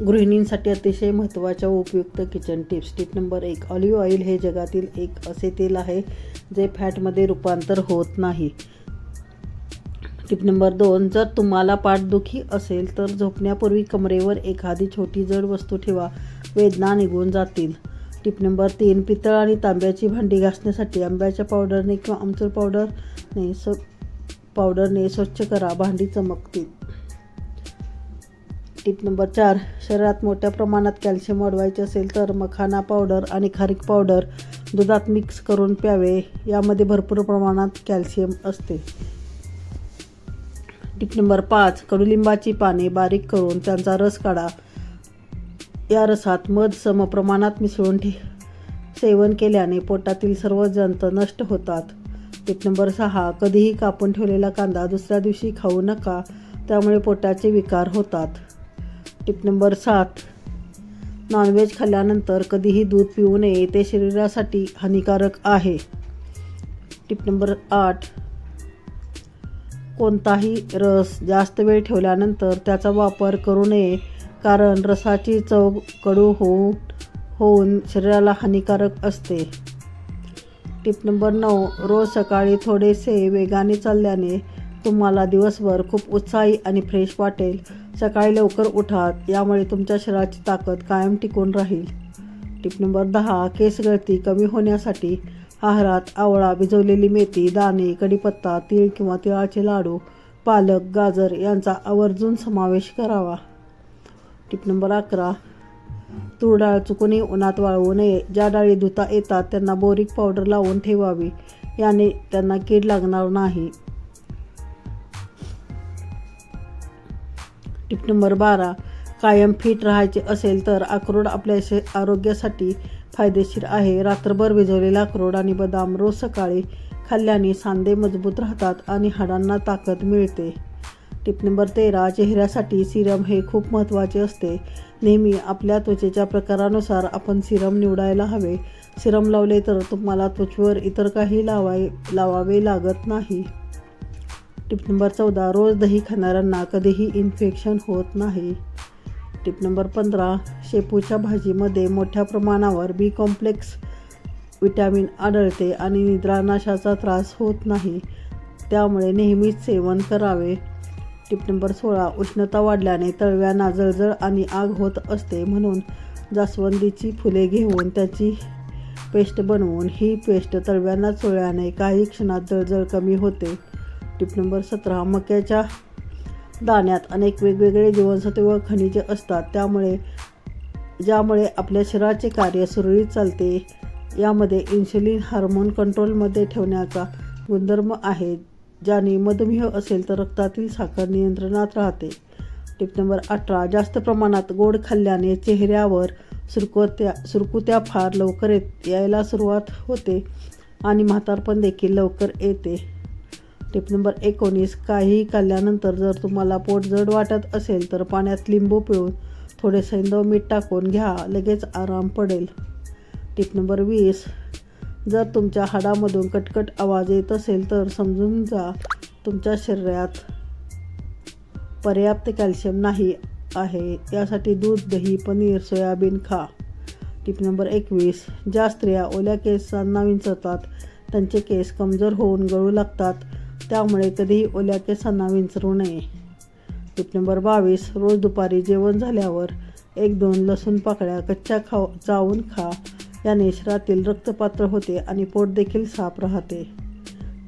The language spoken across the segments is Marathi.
गृहिणींसाठी अतिशय महत्त्वाच्या व उपयुक्त किचन टिप्स टिप नंबर एक ऑलिव्ह ऑइल हे जगातील एक असे तेल आहे जे फॅटमध्ये रूपांतर होत नाही. टिप नंबर दोन जर तुम्हाला पाठदुखी असेल तर झोपण्यापूर्वी कमरेवर एखादी छोटी जड वस्तू ठेवा वेदना निघून जातील. टिप नंबर तीन पितळ आणि तांब्याची भांडी घासण्यासाठी आंब्याच्या पावडरने किंवा आमचूर पावडरने स पावडरने स्वच्छ करा भांडी चमकतील. टिप नंबर चार. शरीरात मोठ्या प्रमाणात कॅल्शियम वाढवायचे असेल तर मखाना पावडर आणि खारीक पावडर दुधात मिक्स करून प्यावे. यामध्ये भरपूर प्रमाणात कॅल्शियम असते. टिप नंबर पाच. कडुलिंबाची पाने बारीक करून त्यांचा रस काढा. या रसात मध सम प्रमाणात मिसळून ठे सेवन केल्याने पोटातील सर्व जंत नष्ट होतात. टिप नंबर सहा. कधीही कापून ठेवलेला कांदा दुसऱ्या दिवशी खाऊ नका. त्यामुळे पोटाचे विकार होतात. टिप नंबर सात. नॉनव्हेज खाल्ल्यानंतर कधीही दूध पिऊ नये ते शरीरासाठी हानिकारक आहे. टिप नंबर आठ. कोणताही रस जास्त वेळ ठेवल्यानंतर त्याचा वापर करू नये कारण रसाची चव कडू होऊन होऊन शरीराला हानिकारक असते. टिप नंबर नऊ. रोज सकाळी थोडेसे वेगाने चालल्याने तुम्हाला दिवसभर खूप उत्साही आणि फ्रेश वाटेल. सकाळी लवकर उठात यामुळे तुमच्या शरीराची ताकद कायम टिकून राहील. टिप नंबर दहा केस गळती कमी होण्यासाठी आहारात आवळा भिजवलेली मेथी दाणे कढीपत्ता तीळ किंवा तिळाचे लाडू पालक गाजर यांचा आवर्जून समावेश करावा. टिप नंबर अकरा तूर डाळ चुकूनही उन्हात वाळवू नये. ज्या डाळी धुता येतात त्यांना बोरिक पावडर लावून ठेवावी. याने त्यांना कीड लागणार नाही. टिप नंबर बारा कायम फिट राहायचे असेल तर अक्रोड आपल्या शे आरोग्यासाठी फायदेशीर आहे. रात्रभर भिजवलेला अक्रोड आणि बदाम रोज सकाळी खाल्ल्याने सांधे मजबूत राहतात आणि हाडांना ताकद मिळते. टिप नंबर तेरा चेहऱ्यासाठी सिरम हे खूप महत्त्वाचे असते. नेहमी आपल्या त्वचेच्या प्रकारानुसार आपण सिरम निवडायला हवे. सिरम लावले तर तुम्हाला त्वचेवर इतर काही लावाय लावावे लागत नाही. टिप नंबर चौदा रोज दही खाणाऱ्यांना कधीही इन्फेक्शन होत नाही. टिप नंबर पंधरा शेपूच्या भाजीमध्ये मोठ्या प्रमाणावर बी कॉम्प्लेक्स विटॅमिन आढळते आणि निद्रानाशाचा त्रास होत नाही. त्यामुळे नेहमीच सेवन करावे. टिप नंबर सोळा उष्णता वाढल्याने तळव्यांना जळजळ आणि आग होत असते म्हणून जास्वंदीची फुले घेऊन त्याची पेस्ट बनवून ही पेस्ट तळव्यांना चोळल्याने काही क्षणात जळजळ कमी होते. टिप नंबर सतरा मक्याच्या दाण्यात अनेक वेगवेगळे जीवनसत्वे व खनिजे असतात. त्यामुळे ज्यामुळे आपल्या शरीराचे कार्य सुरळीत चालते यामध्ये इन्सुलिन हार्मोन कंट्रोलमध्ये ठेवण्याचा गुणधर्म आहे. ज्याने मधुमेह असेल तर रक्तातील साखर नियंत्रणात राहते. टिप नंबर अठरा जास्त प्रमाणात गोड खाल्ल्याने चेहऱ्यावर सुरकुत्या सुरकुत्या फार लवकर येत यायला सुरुवात होते आणि म्हातारपण देखील लवकर येते. टिप नंबर एकोणीस काही खाल्ल्यानंतर जर तुम्हाला पोट जड वाटत असेल तर पाण्यात लिंबू पिळून थोडे सैंदव मीठ टाकून घ्या लगेच आराम पडेल. टिप नंबर वीस जर तुमच्या हाडामधून कटकट आवाज येत असेल तर समजून जा तुमच्या शरीरात पर्याप्त कॅल्शियम नाही आहे यासाठी दूध दही पनीर सोयाबीन खा. टिप नंबर एकवीस ज्या स्त्रिया ओल्या केसांना विंचरतात त्यांचे केस कमजोर होऊन गळू लागतात. त्यामुळे कधीही ओल्या केसांना विंचरू नये. टिप नंबर बावीस रोज दुपारी जेवण झाल्यावर एक दोन लसूण पाकळ्या कच्च्या खाव चावून खा. याने शरीरातील रक्तपात्र होते आणि पोट देखील साफ राहते.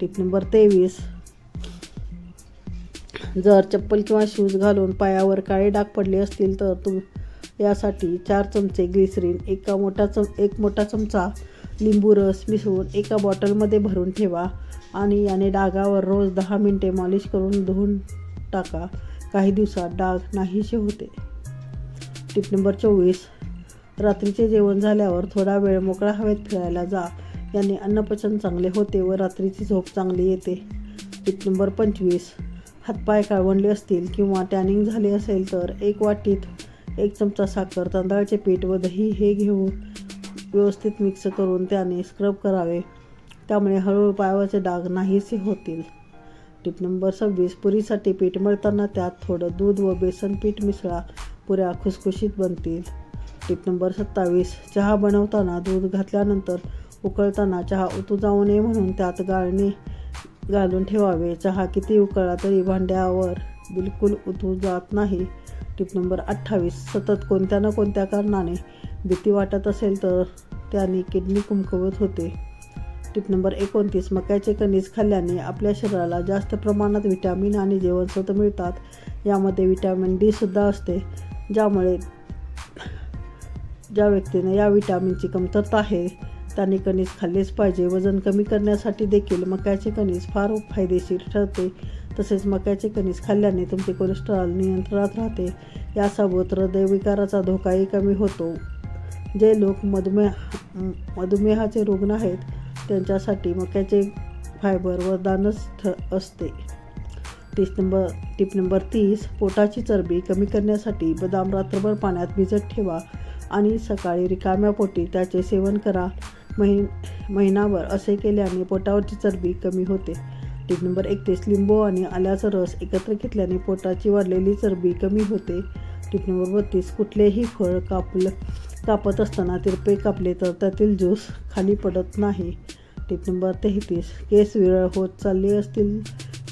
टिप नंबर तेवीस. जर चप्पल किंवा शूज घालून पायावर काळे डाग पडले असतील तर तुम यासाठी चार चमचे ग्लिसरीन एका मोठा चम एक मोठा चमचा लिंबू रस मिसळून एका बॉटलमध्ये भरून ठेवा आणि याने डागावर रोज दहा मिनटे मालिश करून धुवून टाका. काही दिवसात डाग नाहीसे होते. टिप नंबर चोवीस. रात्रीचे जेवण झाल्यावर थोडा वेळ मोकळा हवेत फिरायला जा. याने अन्नपचन चांगले होते व रात्रीची झोप चांगली येते. टिप नंबर पंचवीस. हातपाय काळवंडले असतील किंवा टॅनिंग झाले असेल तर एक वाटीत एक चमचा साखर तांदळाचे पीठ व दही हे घेऊन व्यवस्थित मिक्स करून त्याने स्क्रब करावे. त्यामुळे हळूहळू पायावरचे डाग नाहीसे होतील. टिप नंबर सव्वीस पुरीसाठी पीठ मळताना त्यात थोडं दूध व बेसन पीठ मिसळा. पुऱ्या खुसखुशीत बनतील. टिप नंबर सत्तावीस चहा बनवताना दूध घातल्यानंतर उकळताना चहा उतू जाऊ नये म्हणून त्यात गाळणे घालून ठेवावे. चहा किती उकळला तरी भांड्यावर बिलकुल उतू जात नाही. टिप नंबर अठ्ठावीस सतत कोणत्या ना कोणत्या कारणाने भीती वाटत असेल तर त्याने किडनी कुमकुवत होते. टिप नंबर एकोणतीस मक्याचे कणीस खाल्ल्याने आपल्या शरीराला जास्त प्रमाणात विटॅमिन आणि जीवनसत्व मिळतात. यामध्ये विटॅमिन डी सुद्धा असते ज्यामुळे ज्या व्यक्तीने या विटॅमिनची कमतरता आहे त्यांनी कणीस खाल्लेच पाहिजे. वजन कमी करण्यासाठी देखील मक्याचे कणीस फार फायदेशीर ठरते. तसेच मक्याचे कणीस खाल्ल्याने तुमचे कोलेस्ट्रॉल नियंत्रणात राहते. यासोबत हृदयविकाराचा धोकाही कमी होतो. जे लोक मधुमेह मधुमेहाचे रुग्ण आहेत त्यांच्यासाठी मक्याचे फायबर वरदानच ठ असते. तीस नंबर टिप नंबर तीस पोटाची चरबी कमी करण्यासाठी बदाम रात्रभर पाण्यात भिजत ठेवा आणि सकाळी रिकाम्या पोटी त्याचे सेवन करा. महि महिनाभर असे केल्याने पोटावरची चरबी कमी होते. टीप नंबर एकतीस लिंबू आणि आल्याचा रस एकत्र घेतल्याने पोटाची वाढलेली चरबी कमी होते. टिप नंबर बत्तीस कुठलेही फळ कापलं कापत असताना तिरपे कापले तर त्यातील ज्यूस खाली पडत नाही. टिप नंबर तेहतीस. केस विरळ होत चालले असतील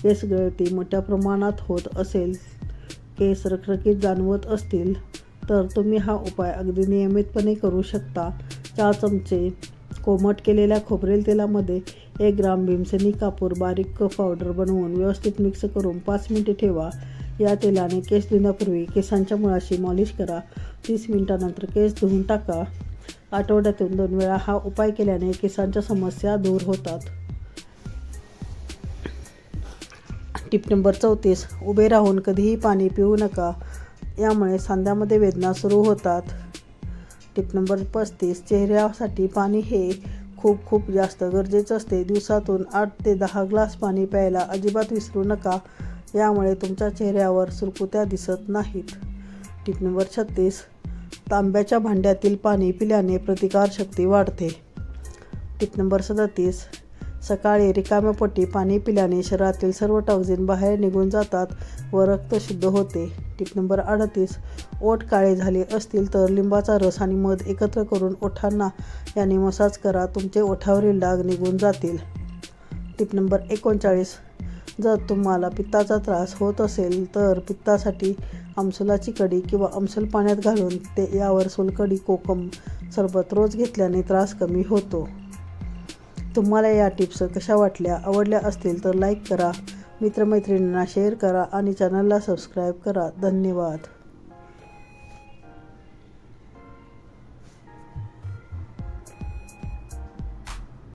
केस गळती मोठ्या प्रमाणात होत असेल केस रखरखीत जाणवत असतील तर तुम्ही हा उपाय अगदी नियमितपणे करू शकता. चार चमचे कोमट केलेल्या खोबरेल तेलामध्ये एक ग्राम भीमसेनी कापूर बारीक पावडर बनवून व्यवस्थित मिक्स करून पाच मिनिटे ठेवा. या तेलाने केस धुण्यापूर्वी केसांच्या मुळाशी मॉलिश करा. तीस मिनिटानंतर केस धुवून टाका. आठवड्यातून दोन वेळा हा उपाय केल्याने केसांच्या समस्या दूर होतात. टिप नंबर चौतीस. उभे राहून कधीही पाणी पिऊ नका. यामुळे सांध्यामध्ये वेदना सुरू होतात. टिप नंबर पस्तीस. चेहऱ्यासाठी पाणी हे खूप खूप जास्त गरजेचं असते. दिवसातून आठ ते दहा ग्लास पाणी प्यायला अजिबात विसरू नका. यामुळे तुमच्या चेहऱ्यावर सुरकुत्या दिसत नाहीत. टिप नंबर छत्तीस. तांब्याच्या भांड्यातील पाणी पिल्याने प्रतिकारशक्ती वाढते. टिप नंबर सदतीस. सकाळी रिकाम्या पोटी पाणी पिल्याने शरीरातील सर्व टॉक्झिन बाहेर निघून जातात व रक्त शुद्ध होते. टिप नंबर अडतीस. ओठ काळे झाले असतील तर लिंबाचा रस आणि मध एकत्र करून ओठांना याने मसाज करा. तुमचे ओठावरील डाग निघून जातील. टिप नंबर एकोणचाळीस. जर तुम्हाला पित्ताचा त्रास होत असेल तर पित्तासाठी आमसुलाची कढी किंवा आमसूल पाण्यात घालून ते यावर सोलकढी कोकम सरबत रोज घेतल्याने त्रास कमी होतो. तुम्हाला या टिप्स कशा वाटल्या आवडल्या असतील तर लाईक करा मित्रमैत्रिणींना शेअर करा आणि चॅनलला सबस्क्राईब करा. धन्यवाद.